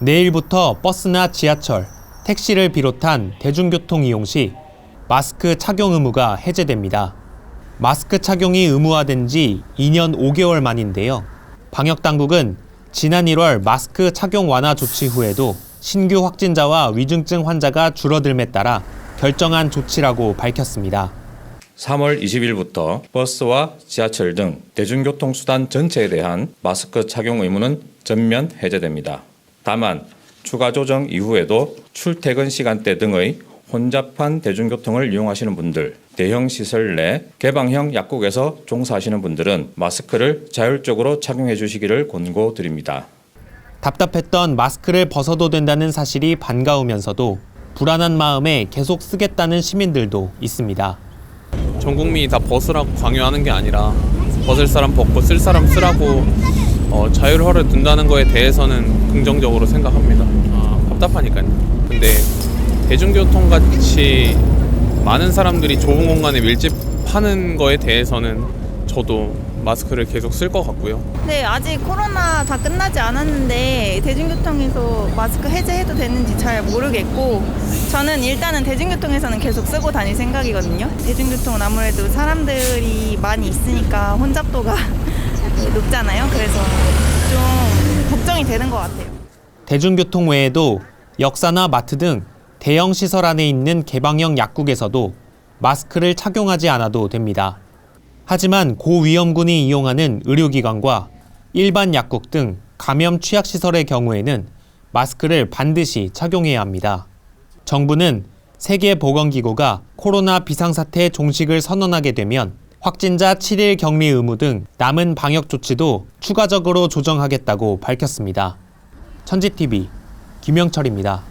내일부터 버스나 지하철, 택시를 비롯한 대중교통 이용 시 마스크 착용 의무가 해제됩니다. 마스크 착용이 의무화된 지 2년 5개월 만인데요. 방역 당국은 지난 1월 마스크 착용 완화 조치 후에도 신규 확진자와 위중증 환자가 줄어들에 따라 결정한 조치라고 밝혔습니다. 3월 20일부터 버스와 지하철 등 대중교통수단 전체에 대한 마스크 착용 의무는 전면 해제됩니다. 다만 추가 조정 이후에도 출퇴근 시간대 등의 혼잡한 대중교통을 이용하시는 분들, 대형 시설 내 개방형 약국에서 종사하시는 분들은 마스크를 자율적으로 착용해 주시기를 권고드립니다. 답답했던 마스크를 벗어도 된다는 사실이 반가우면서도 불안한 마음에 계속 쓰겠다는 시민들도 있습니다. 전 국민이 다 벗으라고 강요하는 게 아니라 벗을 사람 벗고 쓸 사람 쓰라고 어, 허를 둔다는 거에 대해서는 긍정적으로 생각합니다. 아, 답답하니까요. 근데 대중교통 같이 많은 사람들이 좁은 공간에 밀집하는 거에 대해서는 저도 마스크를 계속 쓸 것 같고요. 네, 아직 코로나 다 끝나지 않았는데 대중교통에서 마스크 해제해도 되는지 잘 모르겠고 저는 일단은 대중교통에서는 계속 쓰고 다닐 생각이거든요. 대중교통은 아무래도 사람들이 많이 있으니까 혼잡도가 높잖아요. 그래서 좀 걱정이 되는 것 같아요. 대중교통 외에도 역사나 마트 등 대형 시설 안에 있는 개방형 약국에서도 마스크를 착용하지 않아도 됩니다. 하지만 고위험군이 이용하는 의료기관과 일반 약국 등 감염 취약 시설의 경우에는 마스크를 반드시 착용해야 합니다. 정부는 세계보건기구가 코로나 비상사태 종식을 선언하게 되면 확진자 7일 격리 의무 등 남은 방역 조치도 추가적으로 조정하겠다고 밝혔습니다. 천지TV 김영철입니다.